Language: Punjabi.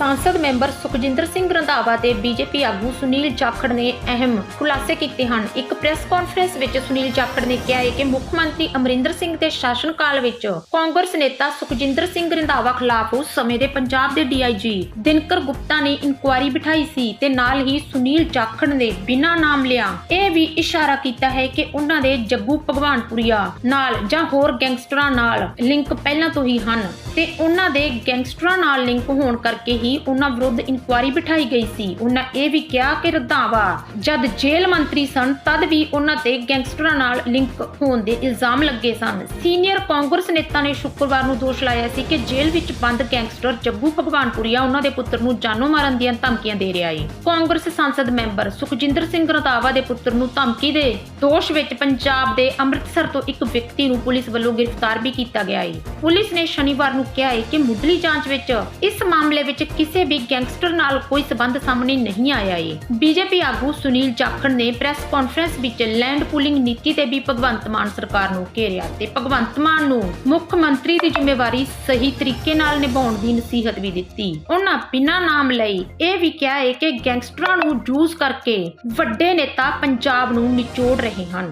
ਸੰਸਦ ਮੈਂਬਰ ਸੁਖਜਿੰਦਰ ਸਿੰਘ ਰੰਧਾਵਾ ਤੇ ਬੀਜੇਪੀ ਆਗੂ ਸੁਨੀਲ ਜਾਖੜ ਨੇ ਅਹਿਮ ਖੁਲਾਸੇ ਕੀਤੇ ਹਨ ਇੱਕ ਪ੍ਰੈਸ ਕਾਨਫਰੰਸ ਵਿੱਚ ਸੁਨੀਲ ਜਾਖੜ ਨੇ ਕਿਹਾ ਹੈ ਕਿ ਮੁੱਖ ਮੰਤਰੀ ਅਮਰਿੰਦਰ ਸਿੰਘ ਦੇ ਸ਼ਾਸਨ ਕਾਲ ਵਿੱਚ ਕਾਂਗਰਸ ਨੇਤਾ ਸੁਖਜਿੰਦਰ ਸਿੰਘ ਰੰਧਾਵਾ ਖਿਲਾਫ ਉਸ ਸਮੇਂ ਦੇ ਪੰਜਾਬ ਦੇ ਡੀਆਈਜੀ ਦਿਨਕਰ ਗੁਪਤਾ ਨੇ ਇਨਕੁਆਇਰੀ ਬਿਠਾਈ ਸੀ ਤੇ ਨਾਲ ਹੀ ਸੁਨੀਲ ਜਾਖੜ ਨੇ ਬਿਨਾਂ ਨਾਮ ਲਿਆ ਇਹ ਵੀ ਇਸ਼ਾਰਾ ਕੀਤਾ ਹੈ ਕਿ ਉਹਨਾਂ ਦੇ ਜੱਗੂ ਭਗਵਾਨਪੁਰੀਆ ਨਾਲ ਜਾਂ ਹੋਰ ਗੈਂਗਸਟਰਾਂ ਨਾਲ ਲਿੰਕ ਪਹਿਲਾਂ ਤੋਂ ਹੀ ਹਨ ਤੇ ਉਹਨਾਂ ਦੇ ਗੈਂਗਸਟਰਾਂ ਨਾਲ ਲਿੰਕ ਹੋਣ ਕਰਕੇ ਹੀ ਉਹਨਾਂ ਵਿਰੁੱਧ ਇਨਕੁਆਇਰੀ ਬਿਠਾਈ ਗਈ ਸੀ। ਉਹਨਾਂ ਇਹ ਵੀ ਕਿਹਾ ਕਿ ਰੰਧਾਵਾ, ਜਦ ਜੇਲ੍ਹ ਮੰਤਰੀ ਸਨ, ਤਦ ਵੀ ਉਹਨਾਂ ਤੇ ਗੈਂਗਸਟਰਾਂ ਨਾਲ ਲਿੰਕ ਹੋਣ ਦੇ ਇਲਜ਼ਾਮ ਲੱਗੇ ਸਨ। ਸੀਨੀਅਰ ਕਾਂਗਰਸ ਨੇਤਾ ਨੇ ਸ਼ੁੱਕਰਵਾਰ ਨੂੰ ਦੋਸ਼ ਲਾਇਆ ਸੀ ਕਿ ਜੇਲ੍ਹ ਵਿੱਚ ਬੰਦ ਗੈਂਗਸਟਰ ਜੱਗੂ ਭਗਵਾਨਪੁਰੀਆ ਉਹਨਾਂ ਦੇ ਪੁੱਤਰ ਨੂੰ ਜਾਨੋਂ ਮਾਰਨ ਦੀਆਂ ਧਮਕੀਆਂ ਦੇ ਰਿਹਾ ਹੈ ਕਾਂਗਰਸ ਸੰਸਦ ਮੈਂਬਰ ਸੁਖਜਿੰਦਰ ਸਿੰਘ ਰੰਧਾਵਾ ਦੇ ਪੁੱਤਰ ਨੂੰ ਧਮਕੀ ਦੇ ਦੋਸ਼ ਵਿੱਚ ਪੰਜਾਬ ਦੇ ਅੰਮ੍ਰਿਤਸਰ ਤੋਂ ਇੱਕ ਵਿਅਕਤੀ ਨੂੰ ਪੁਲਿਸ ਵੱਲੋਂ ਗ੍ਰਿਫਤਾਰ ਵੀ ਕੀਤਾ ਗਿਆ ਹੈ ਪੁਲਿਸ ਨੇ ਸ਼ਨੀਵਾਰ ਨੂੰ ਕਿਹਾ ਹੈ ਕਿ ਮੁੱਢਲੀ ਜਾਂਚ ਵਿੱਚ ਇਸ ਮਾਮਲੇ ਵਿੱਚ ਕਿਸੇ ਵੀ ਗੈਂਗਸਟਰ ਨਾਲ ਕੋਈ ਸਬੰਧ ਸਾਹਮਣੇ ਨਹੀਂ ਆਇਆ ਹੈ ਬੀਜੇਪੀ ਆਗੂ ਸੁਨੀਲ ਜਾਖੜ ਨੇ ਪ੍ਰੈਸ ਕਾਨਫਰੰਸ ਵਿੱਚ ਲੈਂਡ ਪੂਲਿੰਗ ਨੀਤੀ ਤੇ ਵੀ ਭਗਵੰਤ ਮਾਨ ਸਰਕਾਰ ਨੂੰ ਘੇਰਿਆ ਤੇ ਭਗਵੰਤ ਮਾਨ ਨੂੰ ਮੁੱਖ ਮੰਤਰੀ ਦੀ ਜ਼ਿੰਮੇਵਾਰੀ ਸਹੀ ਤਰੀਕੇ ਨਾਲ ਨਿਭਾਉਣ ਦੀ ਨਸੀਹਤ ਵੀ ਦਿੱਤੀ। ਉਹਨਾਂ ਬਿਨਾਂ ਨਾਮ ਲਈ ਇਹ ਵੀ ਕਿਹਾ ਹੈ ਕਿ ਗੈਂਗਸਟਰਾਂ ਨੂੰ ਜੂਸ ਕਰਕੇ ਵੱਡੇ ਨੇਤਾ ਪੰਜਾਬ ਨੂੰ ਨਿਚੋੜ ਰਹੇ เฮงฮอน